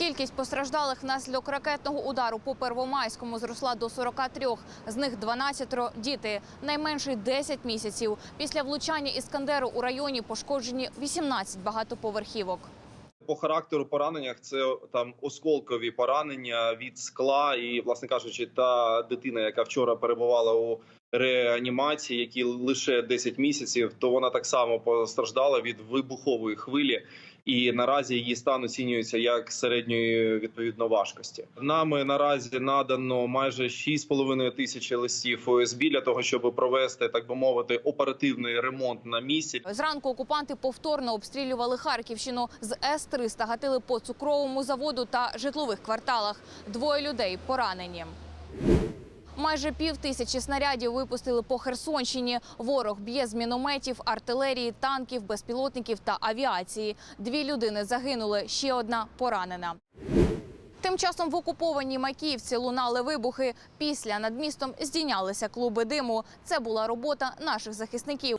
Кількість постраждалих внаслідок ракетного удару по Первомайському зросла до 43. З них 12 – діти. Найменший 10 місяців. Після влучання Іскандеру у районі пошкоджені 18 багатоповерхівок. По характеру пораненнях це там осколкові поранення від скла, і, власне кажучи, та дитина, яка вчора перебувала у реанімації, які лише 10 місяців, то вона так само постраждала від вибухової хвилі. І наразі її стан оцінюється як середньої відповідно важкості. Нами наразі надано майже 6,5 тисячі листів ОСБ для того, щоб провести так би мовити оперативний ремонт на місці. Зранку окупанти повторно обстрілювали Харківщину. З С-300 гатили по цукровому заводу та житлових кварталах. Двоє людей поранені. Майже пів тисячі снарядів випустили по Херсонщині. Ворог б'є з мінометів, артилерії, танків, безпілотників та авіації. Дві людини загинули, ще одна поранена. Тим часом в окупованій Макіївці лунали вибухи. Після над містом здійнялися клуби диму. Це була робота наших захисників.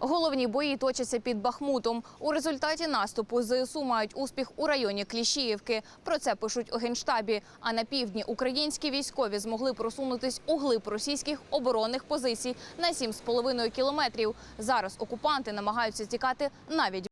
Головні бої точаться під Бахмутом. У результаті наступу ЗСУ мають успіх у районі Кліщіївки. Про це пишуть у генштабі. А на півдні українські військові змогли просунутись у глиб російських оборонних позицій на 7,5 кілометрів. Зараз окупанти намагаються тікати навіть.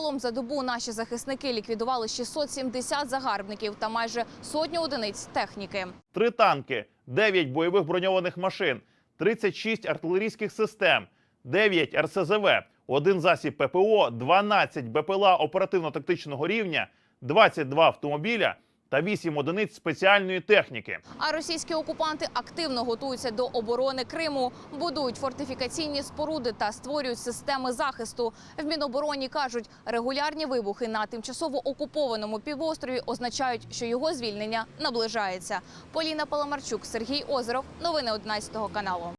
Загалом за добу наші захисники ліквідували 670 загарбників та майже сотню одиниць техніки. три танки, 9 бойових броньованих машин, 36 артилерійських систем, 9 РСЗВ, один засіб ППО, 12 БПЛА оперативно-тактичного рівня, 22 автомобіля та 8 одиниць спеціальної техніки. А російські окупанти активно готуються до оборони Криму, будують фортифікаційні споруди та створюють системи захисту. В Мінобороні кажуть, регулярні вибухи на тимчасово окупованому півострові означають, що його звільнення наближається. Поліна Паламарчук, Сергій Озеров. Новини 11 каналу.